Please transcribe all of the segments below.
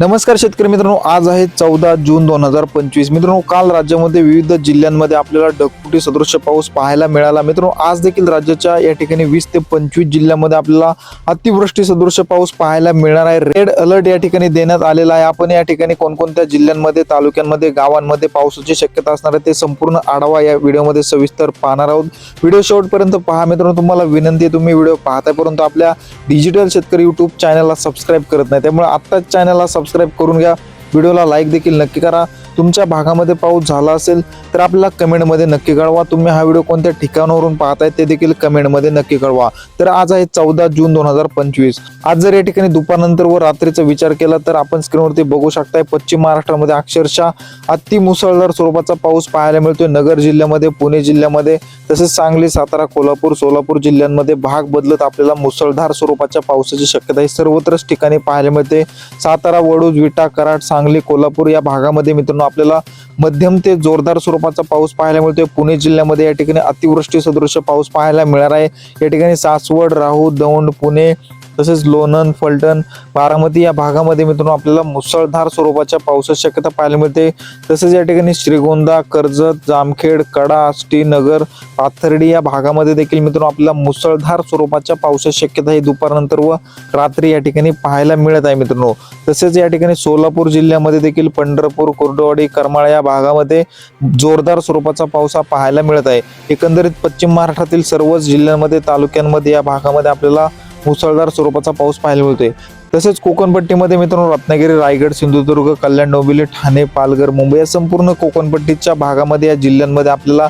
नमस्कार शेतकरी मित्रांनो आज आहे चौदा जून दोन हजार पंचवीस. मित्रांनो काल राज्यामध्ये विविध जिल्ह्यांमध्ये आपल्याला ढगफुटी सदृश्य पाऊस पाहायला मिळाला. मित्रांनो आज देखील राज्याच्या या ठिकाणी वीस ते पंचवीस जिल्ह्यामध्ये आपल्याला अतिवृष्टी सदृश्य पाऊस पाहायला मिळणार आहे. रेड अलर्ट या ठिकाणी देण्यात आलेला आहे. आपण या ठिकाणी कोणकोणत्या जिल्ह्यांमध्ये तालुक्यांमध्ये गावांमध्ये पावसाची शक्यता असणार आहे ते संपूर्ण आढावा या व्हिडिओमध्ये सविस्तर पाहणार आहोत. व्हिडिओ शेवटपर्यंत पहा. मित्रांनो तुम्हाला विनंती आहे तुम्ही व्हिडिओ पाहताय परंतु आपल्या डिजिटल शेतकरी युट्यूब चॅनलला सबस्क्राईब करत नाही. त्यामुळे आत्ताच चॅनलला सबस्क्राईब करून घ्या. व्हिडिओला लाईक देखील नक्की करा. तुमच्या भागामध्ये पाऊस झाला असेल तर आपल्याला कमेंटमध्ये नक्की कळवा. तुम्ही हा व्हिडिओ कोणत्या ठिकाणावरून पाहताय ते देखील कमेंटमध्ये नक्की कळवा. तर आज आहे चौदा जून दोन हजार पंचवीस. आज जर या ठिकाणी दुपारनंतर व रात्रीचा विचार केला तर आपण स्क्रीनवरती बघू शकताय पश्चिम महाराष्ट्रामध्ये अक्षरशः अति मुसळधार स्वरूपाचा पाऊस पाहायला मिळतोय. नगर जिल्ह्यामध्ये पुणे जिल्ह्यामध्ये तसेच सांगली सातारा कोल्हापूर सोलापूर जिल्ह्यांमध्ये भाग बदलत आपल्याला मुसळधार स्वरूपाच्या पावसाची शक्यता ही सर्वत्रच ठिकाणी पाहायला मिळते. सातारा वडूज विटा कराड सांगली कोल्हापूर या भागामध्ये मित्रांनो आपल्याला मध्यम ते जोरदार स्वरूपाचा पाऊस पाहायला मिळतोय. पुणे जिल्ह्यामध्ये या ठिकाणी अतिवृष्टी सदृश्य पाऊस पाहायला मिळणार आहे. या ठिकाणी सासवड राहू दौंड पुणे तसेच लोणंद फलटण बारामती या भागामध्ये मित्रांनो आपल्याला मुसळधार स्वरूपाच्या पावसाची शक्यता पाहायला मिळते. तसेच या ठिकाणी श्रीगोंदा कर्जत जामखेड कडा आष्टी नगर पाथर्डी या भागामध्ये देखील मित्रांनो आपल्याला मुसळधार स्वरूपाच्या पावसाची शक्यता ही दुपारनंतर व रात्री या ठिकाणी पाहायला मिळत आहे मित्रांनो. तसेच या ठिकाणी सोलापूर जिल्ह्यामध्ये देखील पंढरपूर कुर्डवाडी करमाळा या भागामध्ये जोरदार स्वरूपाचा पाऊस हा पाहायला मिळत आहे. एकंदरीत पश्चिम महाराष्ट्रातील सर्वच जिल्ह्यांमध्ये तालुक्यांमध्ये या भागामध्ये आपल्याला मुसळधार स्वरूपाचा पाऊस पाहायला मिळतोय. तसेच कोकणपट्टीमध्ये मित्रांनो रत्नागिरी रायगड सिंधुदुर्ग कल्याण डोंबिवली ठाणे पालघर मुंबई या संपूर्ण कोकणपट्टीच्या भागामध्ये या जिल्ह्यांमध्ये आपल्याला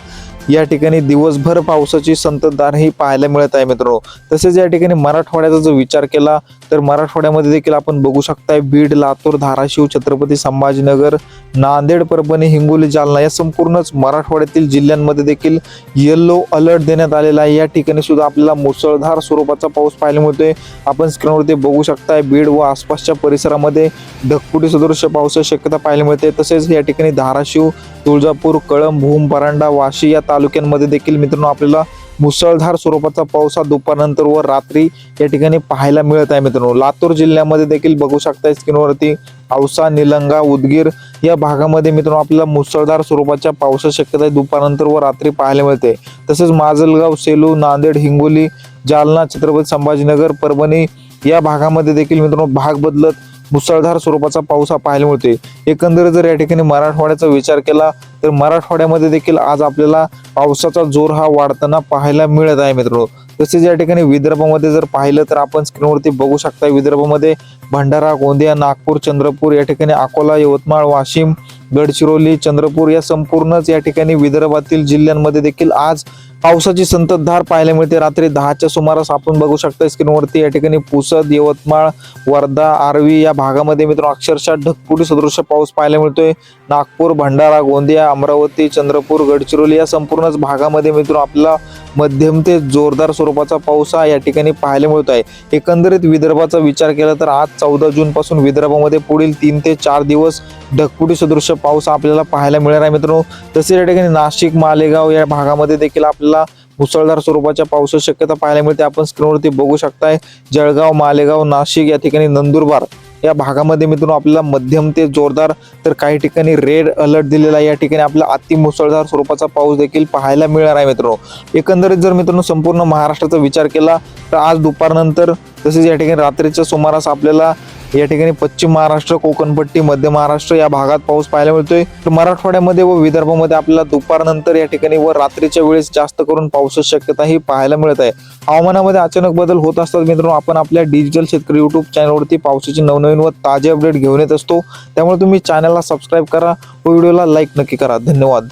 या ठिकाणी दिवसभर पावसाची संततधार ही पाहायला मिळत आहे मित्रांनो. तसेच या ठिकाणी मराठवाड्याचा जर विचार केला तर मराठवाड्यामध्ये देखील आपण बघू शकताय बीड लातूर धाराशिव छत्रपती संभाजीनगर नांदेड परभणी हिंगोली जालना या संपूर्णच मराठवाड्यातील जिल्ह्यांमध्ये देखील येल्लो अलर्ट देण्यात आलेला आहे. या ठिकाणी सुद्धा आपल्याला मुसळधार स्वरूपाचा पाऊस पाहायला मिळतोय. आपण स्क्रीनवरती बघू शकताय बीड व आसपासच्या परिसरामध्ये ढगफुटी सदृश्य पावसाची शक्यता पाहायला मिळते. तसेच या ठिकाणी धाराशिव तुळजापूर कळंब भूम परांडा वाशी या तालुक्यांमध्ये देखील मित्रांनो आपल्याला मुसळधार स्वरूपाचा पाऊस हा दुपारनंतर व रात्री या ठिकाणी पाहायला मिळत आहे मित्रांनो. लातूर जिल्ह्यामध्ये देखील बघू शकताय स्क्रीनवरती औसा निलंगा उदगीर या भागामध्ये मित्रांनो आपल्याला मुसळधार स्वरूपाच्या पावसाची शक्यता दुपारनंतर व रात्री पाहायला मिळते. तसेच माजलगाव सेलू नांदेड हिंगोली जालना छत्रपती संभाजीनगर परभणी या भागामध्ये देखील मित्रांनो भाग बदलत मुसळधार स्वरूपाचा पाऊस हा पाहायला मिळतोय. एकंदरीत जर या ठिकाणी मराठवाड्याचा विचार केला तर मराठवाड्यामध्ये देखील आज आपल्याला पावसाचा जोर हा वाढताना पाहायला मिळत आहे मित्रांनो. तसेच या ठिकाणी विदर्भामध्ये जर पाहिलं तर आपण स्क्रीनवरती बघू शकता विदर्भामध्ये भंडारा गोंदिया नागपूर चंद्रपूर या ठिकाणी अकोला यवतमाळ वाशिम गडचिरोली चंद्रपूर या संपूर्णच या ठिकाणी विदर्भातील जिल्ह्यांमध्ये देखील आज पावसाची संततधार पाहायला मिळते रात्री दहाच्या सुमारास आपण बघू शकता. स्क्रीनवरती या ठिकाणी पुसद यवतमाळ वर्धा आर्वी या भागामध्ये मित्रांनो अक्षरशः ढगपुटी सदृश्य पाऊस पाहायला मिळतोय. नागपूर भंडारा गोंदिया अमरावती चंद्रपूर गडचिरोली या संपूर्णच भागामध्ये मित्रांनो आपल्याला मध्यम ते जोरदार स्वरूपाचा पाऊस हा या ठिकाणी पाहायला मिळतो आहे एकंदरीत विदर्भाचा विचार केला तर आज चौदा जून पासून विदर्भामध्ये पुढील तीन ते चार दिवस ढकपुटी सदृश्य पाऊस आपल्याला पाहायला मिळणार आहे मित्रांनो. तसेच या ठिकाणी नाशिक मालेगाव या भागामध्ये देखील आपल्याला मुसळधार स्वरूपाच्या पावसाची शक्यता पाहायला मिळते आपण स्क्रीनवरती बघू शकताय. जळगाव मालेगाव नाशिक या ठिकाणी नंदुरबार या भागामध्ये मित्रांनो आपल्याला मध्यम ते जोरदार तर काही ठिकाणी रेड अलर्ट दिलेला आहे. या ठिकाणी आपला अति मुसळधार स्वरूपाचा पाऊस देखील पाहायला मिळणार आहे मित्रांनो. एकंदरीत जर मित्रांनो संपूर्ण महाराष्ट्राचा विचार केला तर आज दुपारनंतर तसेच या ठिकाणी रात्रीच्या सुमारास आपल्याला या ठिकाणी पश्चिम महाराष्ट्र कोकणपट्टी मध्य महाराष्ट्र या भागात पाऊस पाहायला मिळतोय. तर मराठवाड्यामध्ये व विदर्भामध्ये आपल्याला दुपारनंतर या ठिकाणी व रात्रीच्या वेळेस जास्त करून पावसाची शक्यता ही पाहायला मिळत आहे. हवामानामध्ये अचानक बदल होत असतात मित्रांनो आपण आपल्या डिजिटल शेतकरी युट्यूब चॅनलवरती पावसाची नवनवीन व ताजे अपडेट घेऊन येत असतो. त्यामुळे तुम्ही चॅनलला सबस्क्राईब करा व व्हिडिओला लाईक नक्की करा. धन्यवाद.